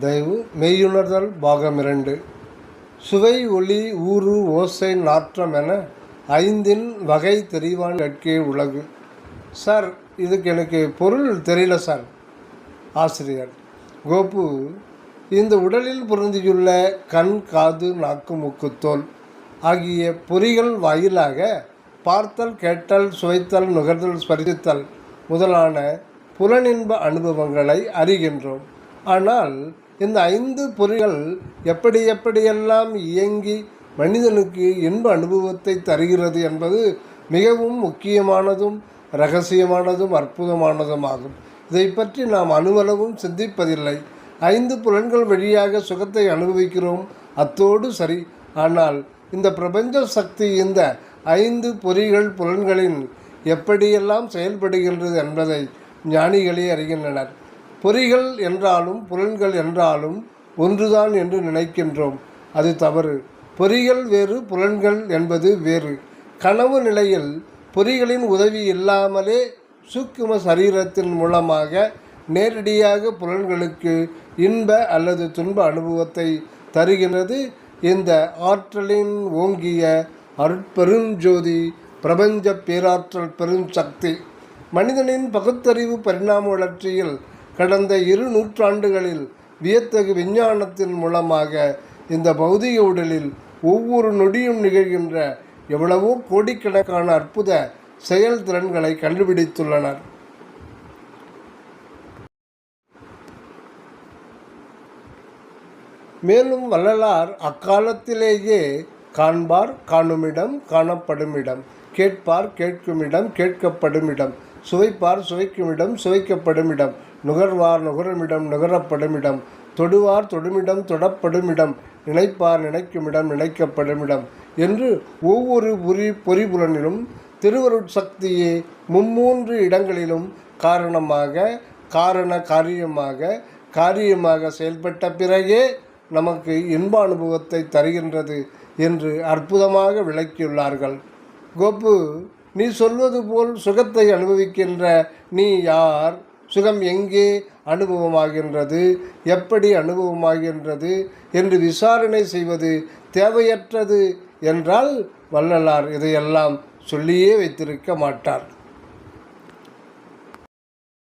தயவு மெய்யுணர்தல் பாகம் இரண்டு. சுவை ஒளி ஊறு ஓசை நாற்றம் என ஐந்தின் வகை தெரிவான் கற்கே உலகு. சார் இதுக்கு எனக்கு பொருள் தெரியல சார். ஆசிரியர் கோபு இந்த உடலில் பொருந்தியுள்ள கண் காது நாக்கு முக்குத்தோல் ஆகிய பொறிகள் வாயிலாக பார்த்தல் கேட்டல் சுவைத்தல் நுகர்தல் ஸ்பரிசித்தல் முதலான புலனின்ப அனுபவங்களை அறிகின்றோம். ஆனால் இந்த ஐந்து பொறிகள் எப்படி எப்படியெல்லாம் இயங்கி மனிதனுக்கு இன்ப அனுபவத்தை தருகிறது என்பது மிகவும் முக்கியமானதும் ரகசியமானதும் அற்புதமானதும் ஆகும் இதை பற்றி நாம் அனுவலவும் சிந்திப்பதில்லை. ஐந்து புலன்கள் வழியாக சுகத்தை அனுபவிக்கிறோம். அத்தோடு சரி. ஆனால் இந்த பிரபஞ்ச சக்தி இந்த ஐந்து பொறிகள் புலன்களின் எப்படியெல்லாம் செயல்படுகின்றது என்பதை ஞானிகளே அறிகின்றனர். பொறிகள் என்றாலும் புலன்கள் என்றாலும் ஒன்றுதான் என்று நினைக்கின்றோம். அது தவறு. பொறிகள் வேறு புலன்கள் என்பது வேறு. கனவு நிலையில் பொறிகளின் உதவி இல்லாமலே சூக்கும சரீரத்தின் மூலமாக நேரடியாக புலன்களுக்கு இன்ப அல்லது துன்ப அனுபவத்தை தருகின்றது. இந்த ஆற்றலின் ஓங்கிய அருட்பெருஞ்சோதி பிரபஞ்ச பேராற்றல் பெருஞ்சக்தி. மனிதனின் பகுத்தறிவு பரிணாம வளர்ச்சியில் கடந்த இரு நூற்றாண்டுகளில் வியத்தகு விஞ்ஞானத்தின் மூலமாக இந்த பௌதிக உடலில் ஒவ்வொரு நொடியும் நிகழ்கின்ற எவ்வளவோ கோடிக்கணக்கான அற்புத செயல்திறன்களை கண்டுபிடித்துள்ளனர். மேலும் வள்ளலார் அக்காலத்திலேயே காண்பார் காணுமிடம் காணப்படுமிடம் கேட்பார் கேட்குமிடம் கேட்கப்படுமிடம் சுவைப்பார் சுவைக்குமிடம் சுவைக்கப்படுமிடம் நுகர்வார் நுகருமிடம் நுகரப்படுமிடம் தொடுவார் தொடுமிடம் தொடப்படுமிடம் நினைப்பார் நினைக்குமிடம் நினைக்கப்படுமிடம் என்று ஒவ்வொரு பொறி பொறிபுலனிலும் திருவருட்சக்தியே மும்மூன்று இடங்களிலும் காரணமாக காரண காரியமாக காரியமாக செயல்பட்ட பிறகே நமக்கு இன்ப அனுபவத்தை தருகின்றது என்று அற்புதமாக விளக்கியுள்ளார்கள். கோப்பு நீ சொல்வது போல் சுகத்தை அனுபவிக்கின்ற நீ யார்? சுகம் எங்கே அனுபவமாகின்றது? எப்படி அனுபவமாகின்றது? என்று விசாரணை செய்வது தேவையற்றது என்றால் வள்ளலார் இதையெல்லாம் சொல்லியே வைத்திருக்க மாட்டார்.